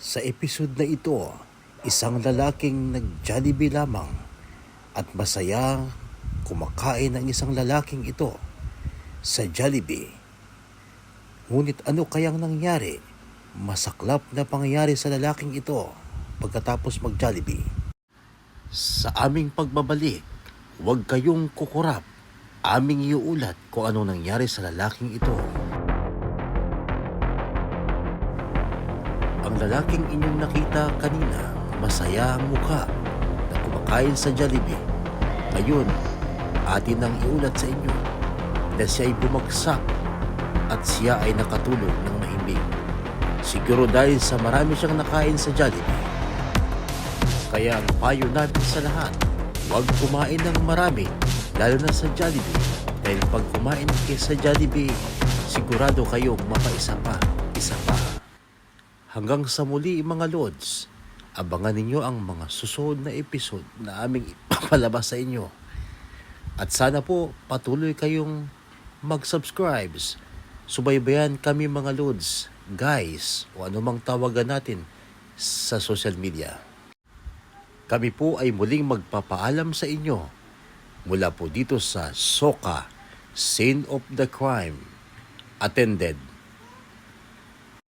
Sa episode na ito, isang lalaking nag-Jollibee lamang at masaya kumakain ang isang lalaking ito sa Jollibee. Ngunit ano kayang nangyari? Masaklap na pangyayari sa lalaking ito pagkatapos mag-Jollibee. Sa aming pagbabalik, huwag kayong kukurap. Aming iuulat kung ano nangyari sa lalaking ito. Ang lalaking inyong nakita kanina, masaya ang mukha na kumakain sa Jollibee. Ngayon, atin ang iulat sa inyo na siya ay bumagsak at siya ay nakatulog ng mahimbing. Siguro dahil sa marami siyang nakain sa Jollibee. Kaya ang payo natin sa lahat, huwag kumain ng marami, lalo na sa Jollibee. Dahil pag kumain kayo sa Jollibee, sigurado kayong mapaisa pa, isa pa. Hanggang sa muli mga Lods, abangan ninyo ang mga susunod na episode na aming ipapalabas sa inyo. At sana po patuloy kayong mag-subscribe. Subaybayan kami mga Lods, guys, o anumang tawagan natin sa social media. Kami po ay muling magpapaalam sa inyo mula po dito sa SOCA, Scene of the Crime, attended